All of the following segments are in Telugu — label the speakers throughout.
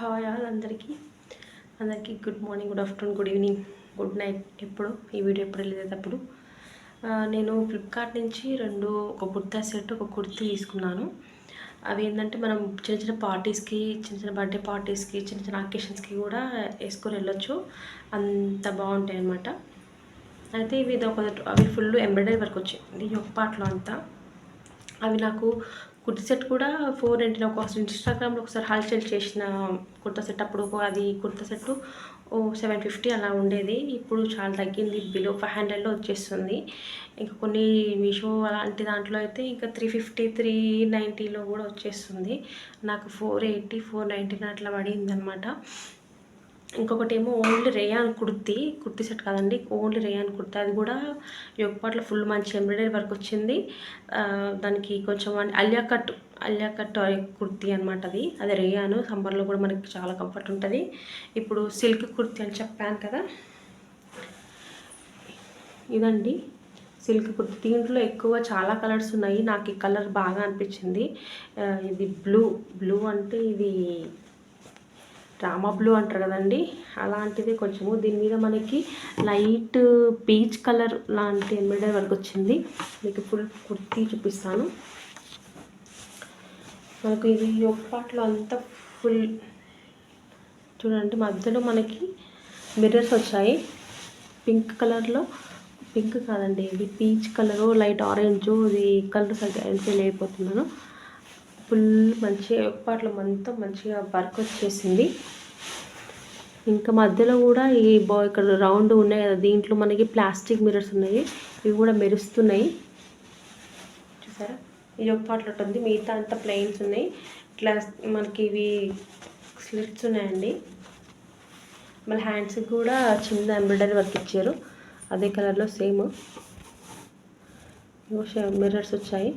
Speaker 1: హాయ్ ఆల్ అందరికీ. అందరికీ good morning good afternoon good evening good night ఎప్పుడు ఈ వీడియో ఎప్పుడు వెళ్ళేటప్పుడు నేను ఫ్లిప్కార్ట్ నుంచి రెండు ఒక కుర్తా సెట్ ఒక కుర్తీ తీసుకున్నాను. అవి ఏంటంటే మనం చిన్న చిన్న పార్టీస్కి చిన్న చిన్న బర్త్డే పార్టీస్కి చిన్న చిన్న అకేషన్స్కి కూడా వేసుకొని వెళ్ళొచ్చు. అంత బాగుంటాయి అన్నమాట. అయితే ఇవి ఒక అవి ఫుల్ ఎంబ్రాయిడరీ వర్క్ వచ్చింది ఈ ఒక పాటలో అంతా. అవి నాకు కుర్తి సెట్ కూడా ఫోర్ నైంటీ ఒకసారి ఇన్స్టాగ్రామ్లో ఒకసారి హల్చల్ చేసిన కుర్తా సెట్. అప్పుడు అది కుర్తా సెట్ ఓ సెవెన్ ఫిఫ్టీ అలా ఉండేది. ఇప్పుడు చాలా తగ్గింది. బిలో ఫైవ్ హండ్రెడ్లో వచ్చేస్తుంది. ఇంకా కొన్ని మీషో అలాంటి దాంట్లో అయితే ఇంకా త్రీ ఫిఫ్టీ త్రీ నైంటీలో కూడా వచ్చేస్తుంది. నాకు ఫోర్ ఎయిటీ ఫోర్ నైంటీన్ అట్లా పడింది అనమాట ఇంకొకటి ఏమో only rayon kurti kurti set కాదండి ఓన్లీ రేయాన్ కుర్తి. అది కూడా యొక్కపాట్లో ఫుల్ మంచి ఎంబ్రాయిడరీ వర్క్ వచ్చింది. దానికి కొంచెం అన్- అలియా కట్ అలియా కట్ అనమాట అది. అది రేయాను. సమ్మర్లో కూడా మనకి చాలా కంఫర్ట్ ఉంటుంది. ఇప్పుడు సిల్క్ కుర్తి అని చెప్పాను కదా. ఇదండి. సిల్క్ కుర్తి. దీంట్లో ఎక్కువ చాలా కలర్స్ ఉన్నాయి. నాకు ఈ కలర్ బాగా అనిపించింది. ఇది బ్లూ బ్లూ అంటే ఇది రామా బ్లూ అంటారు కదండి అలాంటిది కొంచెము. దీని మీద మనకి లైట్ పీచ్ కలర్ లాంటి ఎంబ్రాయిడరీ వరకు వచ్చింది. మీకు ఫుల్ కుర్తీ చూపిస్తాను. మనకు ఇది ఒక పాటలో అంతా ఫుల్ చూడండి మధ్యలో మనకి మిర్రర్స్ వచ్చాయి. పింక్ కలర్లో పింక్ కాదండి ఇది పీచ్ కలరు లైట్ ఆరెంజు ఇది కలర్ సరిగ్గా అయితే అయిపోతున్నాను ఫుల్ మంచిగా ఎప్పట్లో అంతా మంచిగా వర్క్ వచ్చేసింది. ఇంకా మధ్యలో కూడా ఈ బా ఇక్కడ రౌండ్ ఉన్నాయి కదా దీంట్లో మనకి ప్లాస్టిక్ మిర్రర్స్ ఉన్నాయి. ఇవి కూడా మెరుస్తున్నాయి. చూసారా? ఇది ఒక పాటలో ఉంటుంది మిగతా అంతా ప్లెయిన్స్ ఉన్నాయి. ఇట్లా మనకి ఇవి స్లిట్స్ ఉన్నాయండి. మళ్ళీ హ్యాండ్స్కి కూడా చిన్న ఎంబ్రాయిడరీ వర్క్ ఇచ్చారు. అదే కలర్లో సేమ్ మిర్రర్స్ వచ్చాయి.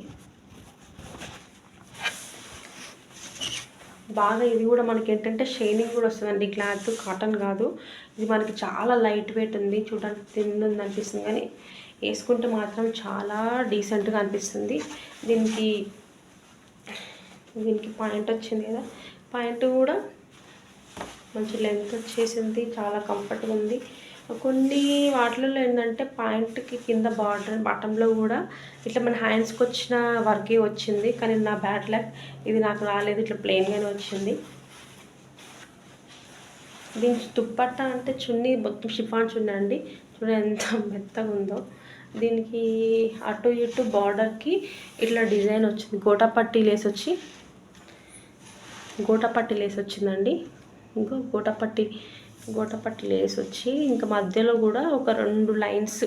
Speaker 1: బాగా ఇది కూడా మనకి ఏంటంటే షైనింగ్ కూడా వస్తుందండి. క్లాత్ కాటన్ కాదు. ఇది మనకి చాలా లైట్ వెయిట్ ఉంది. చూడడానికి తిన్ అనిపిస్తుంది. కానీ వేసుకుంటే మాత్రం చాలా డీసెంట్గా అనిపిస్తుంది. దీనికి దీనికి పాయింట్ వచ్చింది కదా. పాయింట్ కూడా మంచి లెంత్ వచ్చేసింది. చాలా కంఫర్ట్గా ఉంది. కొన్ని వాటిల్లో ఏంటంటే పాయింట్కి కింద బార్డర్ బాటంలో కూడా ఇట్లా మన హ్యాండ్స్కి వచ్చిన వర్కే వచ్చింది. కానీ నా బ్యాడ్ లక్ ఇది నాకు రాలేదు ఇట్లా ప్లెయిన్గానే వచ్చింది. దీని దుప్పట్ట అంటే చున్నీ మొత్తం షిఫాన్ చున్నీ అండి. చూడండి ఎంత మెత్తగా ఉందో. దీనికి అటు ఇటు బార్డర్కి ఇట్లా డిజైన్ వచ్చింది. గోటాపట్టి లేసి వచ్చి గోటాపట్టి లేసి వచ్చిందండి. ఇంకో గోటాపట్టి గోటాపట్టి లేస్ వచ్చి ఇంకా మధ్యలో కూడా ఒక రెండు లైన్స్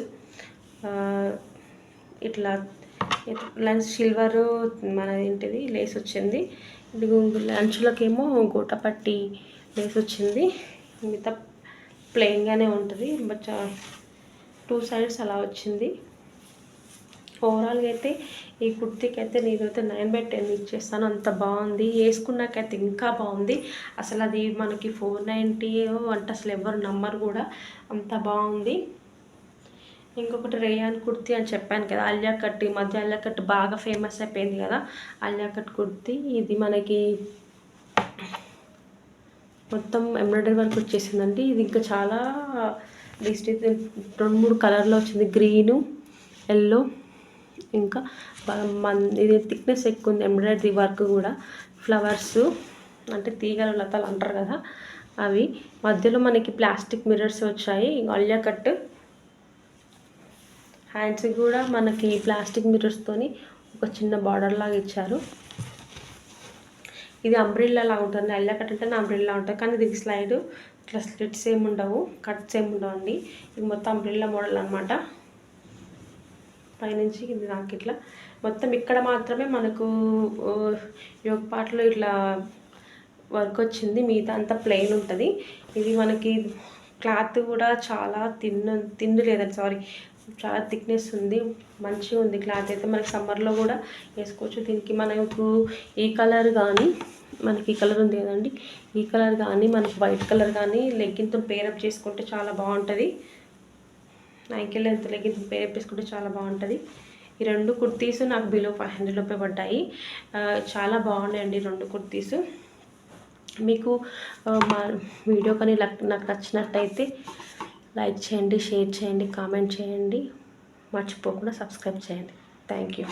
Speaker 1: ఇట్లా లైన్స్ సిల్వర్ మన ఏంటిది లేస్ వచ్చింది. ఇది అంచులకేమో గోటపట్టి లేస్ వచ్చింది. మిగతా ప్లెయిన్గానే ఉంటుంది. బట్ టూ సైడ్స్ అలా వచ్చింది. ఓవరాల్గా అయితే ఈ కుర్తీకి అయితే నేనైతే నైన్ బై టెన్ ఇచ్చేస్తాను. అంత బాగుంది. వేసుకున్నాకైతే ఇంకా బాగుంది. అసలు అది మనకి ఫోర్ నైంటీ అంటే అసలు ఎవరు నమ్మరు కూడా. అంత బాగుంది. ఇంకొకటి రేయాన్ కుర్తీ అని చెప్పాను కదా. అలియా కట్ ఈ మధ్య అలియా కట్ బాగా ఫేమస్ అయిపోయింది కదా. అలియా కట్ కుర్తీ. ఇది మనకి మొత్తం ఎంబ్రాయిడరీ వర్క్ వచ్చేసిందండి. ఇది ఇంకా చాలా డిస్ట్రిక్ట్ రెండు మూడు కలర్లో వచ్చింది. Green yellow. ఇంకా మన్ ఇది థిక్నెస్ ఎక్కువ ఉంది ఎంబ్రాయిడరీ వర్క్ కూడా. ఫ్లవర్స్ అంటే తీగలు లతలు అంటారు కదా అవి. మధ్యలో మనకి ప్లాస్టిక్ మిర్రర్స్ వచ్చాయి అలియా కట్ హ్యాండ్స్ కూడా మనకి ప్లాస్టిక్ మిర్రర్స్తోని ఒక చిన్న బార్డర్ లాగా ఇచ్చారు. ఇది అంబ్రిల్లా లాగా ఉంటుంది. అల్లా కట్ అంటే అంబ్రిల్లా ఉంటుంది. కానీ దీనికి స్లైడ్ ఇట్లా స్లిట్స్ ఏమి ఉండవు కట్స్ ఏమి ఉండవు అండి ఇది మొత్తం అంబ్రిల్లా మోడల్ అనమాట పైనుంచి ఇది నాకు ఇట్లా. మొత్తం ఇక్కడ మాత్రమే మనకు యోగ పాటలో ఇట్లా వర్క్ వచ్చింది. మిగతా అంతా ప్లెయిన్ ఉంటుంది. ఇది మనకి క్లాత్ కూడా చాలా తిన్ను తిండి లేదండి సారీ చాలా థిక్నెస్ ఉంది. మంచిగా ఉంది క్లాత్ అయితే. మనకి సమ్మర్లో కూడా వేసుకోవచ్చు. దీనికి మనకు ఈ కలర్ కానీ మనకి ఈ కలర్ ఉంది కదండి. ఈ కలర్ కానీ మనకి వైట్ కలర్ కానీ లెగ్గిన్తో పేరప్ చేసుకుంటే చాలా బాగుంటుంది. నైకిల్ ఎంతలోకి పేరేపేసుకుంటే చాలా బాగుంటుంది. ఈ రెండు కుర్తీస్ నాకు బిలో ఫైవ్ హండ్రెడ్ రూపాయ పడ్డాయి. చాలా బాగున్నాయండి రెండు కుర్తీస్. మీకు మా వీడియో కానీ నాకు నచ్చినట్టయితే లైక్ చేయండి షేర్ చేయండి కామెంట్ చేయండి. మర్చిపోకుండా సబ్స్క్రైబ్ చేయండి. Thank you